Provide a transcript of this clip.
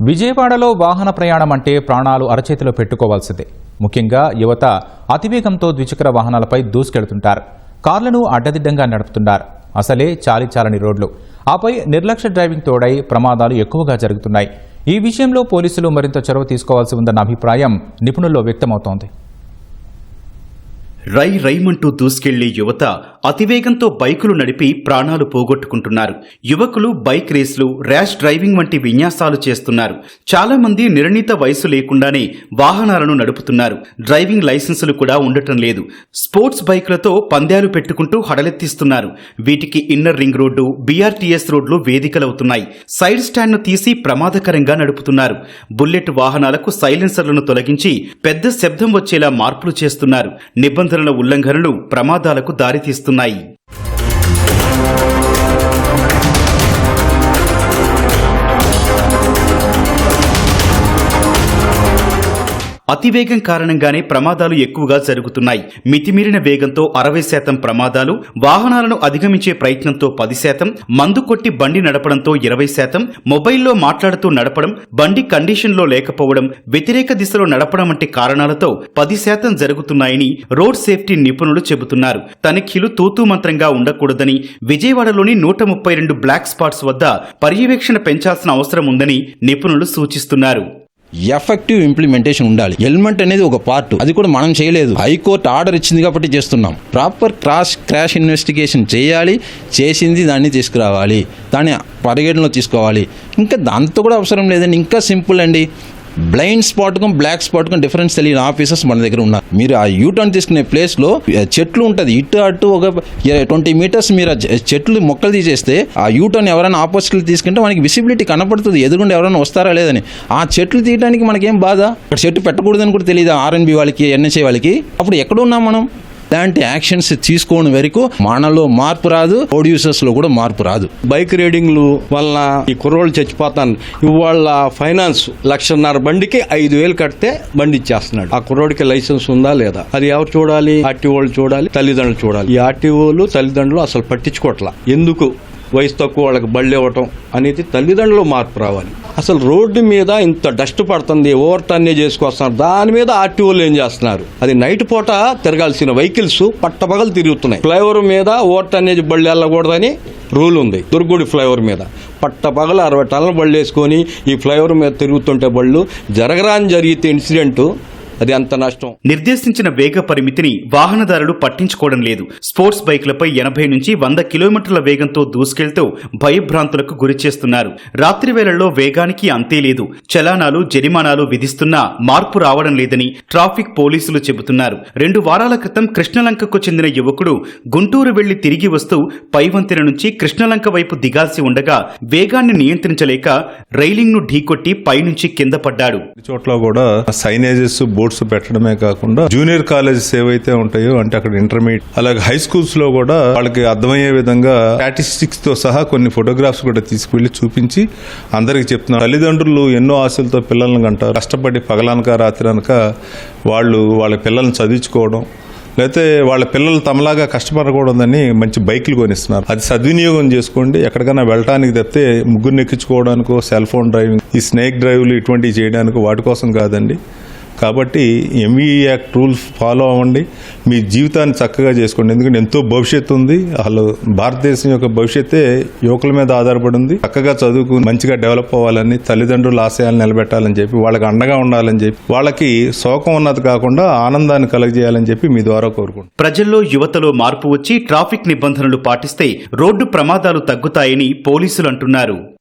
విజయవాడలో వాహన ప్రయాణం అంటే ప్రాణాలు అరచేతిలో పెట్టుకోవాల్సిందే. ముఖ్యంగా యువత అతివేగంతో ద్విచక్ర వాహనాలపై దూసుకెళ్తుంటారు. కార్లను అడ్డదిడ్డంగా నడుపుతున్నారు. అసలే చాలి చాలని రోడ్లు. ఆపై నిర్లక్ష్య డ్రైవింగ్ తోడై ప్రమాదాలు ఎక్కువగా జరుగుతున్నాయి. ఈ విషయంలో పోలీసులు మరింత చొరవ తీసుకోవాల్సి ఉందన్న అభిప్రాయం నిపుణుల్లో వ్యక్తమవుతోంది. రై రైమంటూ దూసుకెళ్ళే యువత అతివేగంతో బైకులు నడిపి ప్రాణాలు పోగొట్టుకుంటున్నారు. యువకులు బైక్ రేసులు ర్యాష్ డ్రైవింగ్ వంటి విన్యాసాలు చేస్తున్నారు. చాలా మంది నిర్ణీత వయసు లేకుండానే వాహనాలను నడుపుతున్నారు. డ్రైవింగ్ లైసెన్సులు కూడా ఉండటం లేదు. స్పోర్ట్స్ బైకులతో పందాలు పెట్టుకుంటూ హడలెత్తిస్తున్నారు. వీటికి ఇన్నర్ రింగ్ రోడ్డు బీఆర్టీఎస్ రోడ్లు వేదికలవుతున్నాయి. సైడ్ స్టాండ్ను తీసి ప్రమాదకరంగా నడుపుతున్నారు. బుల్లెట్ వాహనాలకు సైలెన్సర్లను తొలగించి పెద్ద శబ్దం వచ్చేలా మార్పులు చేస్తున్నారు. నిబంధనల ఉల్లంఘనలు ప్రమాదాలకు దారితీస్తున్నాయి. ఉన్నాయి అతివేగం కారణంగానే ప్రమాదాలు ఎక్కువగా జరుగుతున్నాయి. మితిమీరిన వేగంతో అరవై శాతం ప్రమాదాలు వాహనాలను అధిగమించే ప్రయత్నంతో పది శాతం మందు కొట్టి బండి నడపడంతో ఇరవై శాతం మొబైల్లో మాట్లాడుతూ నడపడం బండి కండిషన్లో లేకపోవడం వ్యతిరేక దిశలో నడపడం వంటి కారణాలతో పది శాతం జరుగుతున్నాయని రోడ్ సేఫ్టీ నిపుణులు చెబుతున్నారు. తనిఖీలు తూతూమంత్రంగా ఉండకూడదని విజయవాడలోని నూట ముప్పై రెండు బ్లాక్ స్పాట్స్ వద్ద పర్యవేక్షణ పెంచాల్సిన అవసరం ఉందని నిపుణులు సూచిస్తున్నారు. ఎఫెక్టివ్ ఇంప్లిమెంటేషన్ ఉండాలి. హెల్మెట్ అనేది ఒక పార్ట్. అది కూడా మనం చేయలేదు. హైకోర్టు ఆర్డర్ ఇచ్చింది కాబట్టి చేస్తున్నాం. ప్రాపర్ క్రాష్ క్రాష్ ఇన్వెస్టిగేషన్ చేయాలి. చేసింది దాన్ని తీసుకురావాలి. దాన్ని పరిగణలో తీసుకోవాలి. ఇంకా దాంతో కూడా అవసరం లేదండి. ఇంకా సింపుల్ అండి. బ్లైండ్ స్పాట్కు బ్లాక్ స్పాట్కు డిఫరెన్స్ తెలియని ఆఫీసర్స్ మన దగ్గర ఉన్నారు. మీరు ఆ యూటర్న్ తీసుకునే ప్లేస్లో చెట్లు ఉంటుంది. ఇటు అటు ఒక ట్వంటీ మీటర్స్ మీరు చెట్లు మొక్కలు తీసేస్తే ఆ యూటర్న్ ఎవరైనా ఆపోజిట్లు తీసుకుంటే మనకి విసిబిలిటీ కనపడుతుంది. ఎదురుగుండా ఎవరైనా వస్తారా లేదని. ఆ చెట్లు తీయడానికి మనకేం బాధ? అక్కడ చెట్టు పెట్టకూడదని కూడా తెలియదు ఆర్ఎన్బి వాళ్ళకి ఎన్ఎస్ఏ వాళ్ళకి? అప్పుడు ఎక్కడ ఉన్నాం మనం? ఇలాంటి యాక్షన్స్ తీసుకోవడం వరకు మనలో మార్పు రాదు ప్రొడ్యూసర్స్లో కూడా మార్పు రాదు. బైక్ రైడింగ్లు వలన ఈ కుర్రోళ్ళు చచ్చిపోతాను. ఇవాళ ఫైనాన్స్ లక్షన్నర బండికి ఐదు వేలు కడితే బండి ఇచ్చేస్తున్నాడు. ఆ కుర్రోడికి లైసెన్స్ ఉందా లేదా? అది ఎవరు చూడాలి? ఆర్టీఓలు చూడాలి? తల్లిదండ్రులు చూడాలి. ఈ ఆర్టీఓలు తల్లిదండ్రులు అసలు పట్టించుకోవట్లా ఎందుకు? వయసు తక్కువ వాళ్ళకి బళ్ళు ఇవ్వటం అనేది తల్లిదండ్రులు మార్పు రావాలి. అసలు రోడ్డు మీద ఇంత డస్ట్ పడుతుంది ఓవర్ టర్నే చేసుకొస్తున్నారు దాని మీద ఆర్టీఓలు ఏం చేస్తున్నారు? అది నైట్ పూట తిరగాల్సిన వెహికల్స్ పట్టపగలు తిరుగుతున్నాయి. ఫ్లైఓవర్ మీద ఓవర్ టర్నేజ్ బళ్ళు వెళ్ళకూడదని రూల్ ఉంది. దుర్గుడి ఫ్లైఓవర్ మీద పట్టపగలు అరవై టన్నుల బళ్ళు వేసుకొని ఈ ఫ్లైఓవర్ మీద తిరుగుతుంటే బళ్ళు జరగరాని జరిగితే ఇన్సిడెంట్ అది అంత నష్టం. నిర్దేశించిన వేగ పరిమితిని వాహనదారులు పట్టించుకోవడం లేదు. స్పోర్ట్స్ బైక్లపై ఎనభై నుంచి వంద కిలోమీటర్ల వేగంతో దూసుకెళ్తూ భయభ్రాంతులకు గురి చేస్తున్నారు. రాత్రి వేళల్లో వేగానికి అంతే లేదు. చలానాలు జరిమానాలు విధిస్తున్నా మార్పు రావడం లేదని ట్రాఫిక్ పోలీసులు చెబుతున్నారు. రెండు వారాల క్రితం కృష్ణలంకకు చెందిన యువకుడు గుంటూరు వెళ్ళి తిరిగి వస్తూ పైవంతెన నుంచి కృష్ణలంక వైపు దిగాల్సి ఉండగా వేగాన్ని నియంత్రించలేక రైలింగ్ను ఢీకొట్టి పైనుంచి కింద పడ్డాడు. చోట్ల కూడా సైనేజెస్ కోర్సు పెట్టడమే కాకుండా జూనియర్ కాలేజెస్ ఏవైతే ఉంటాయో అంటే అక్కడ ఇంటర్మీడియట్ అలాగే హై స్కూల్స్లో కూడా వాళ్ళకి అర్థమయ్యే విధంగా స్టాటిస్టిక్స్తో సహా కొన్ని ఫోటోగ్రాఫ్స్ కూడా తీసుకువెళ్ళి చూపించి అందరికి చెప్తున్నారు. తల్లిదండ్రులు ఎన్నో ఆశలతో పిల్లల్ని కంటారు కష్టపడి పగలనక రాత్రి వాళ్ళు వాళ్ళ పిల్లల్ని చదివించుకోవడం లేకపోతే వాళ్ళ పిల్లలు తమలాగా కష్టపడకూడదని మంచి బైకులు కొనిస్తున్నారు. అది సద్వినియోగం చేసుకోండి. ఎక్కడికైనా వెళ్ళటానికి తప్పితే ముగ్గురు ఎక్కించుకోవడానికో సెల్ ఫోన్ డ్రైవింగ్ ఈ స్నేక్ డ్రైవ్లు ఇటువంటివి చేయడానికి వాటి కోసం కాదండి. కాబట్టి ఎంఈ యాక్ట్ రూల్స్ ఫాలో అవ్వండి. మీ జీవితాన్ని చక్కగా చేసుకోండి. ఎందుకంటే ఎంతో భవిష్యత్తు ఉంది. అసలు భారతదేశం యొక్క భవిష్యత్తే యువకుల మీద ఆధారపడి ఉంది. చక్కగా చదువుకుని మంచిగా డెవలప్ అవ్వాలని తల్లిదండ్రుల ఆశయాలు నిలబెట్టాలని చెప్పి వాళ్ళకి అండగా ఉండాలని చెప్పి వాళ్ళకి శోకం ఉన్నది కాకుండా ఆనందాన్ని కలగజేయాలని చెప్పి మీ ద్వారా కోరుకుంటున్నాను. ప్రజల్లో యువతలో మార్పు వచ్చి ట్రాఫిక్ నిబంధనలు పాటిస్తే రోడ్డు ప్రమాదాలు తగ్గుతాయని పోలీసులు అంటున్నారు.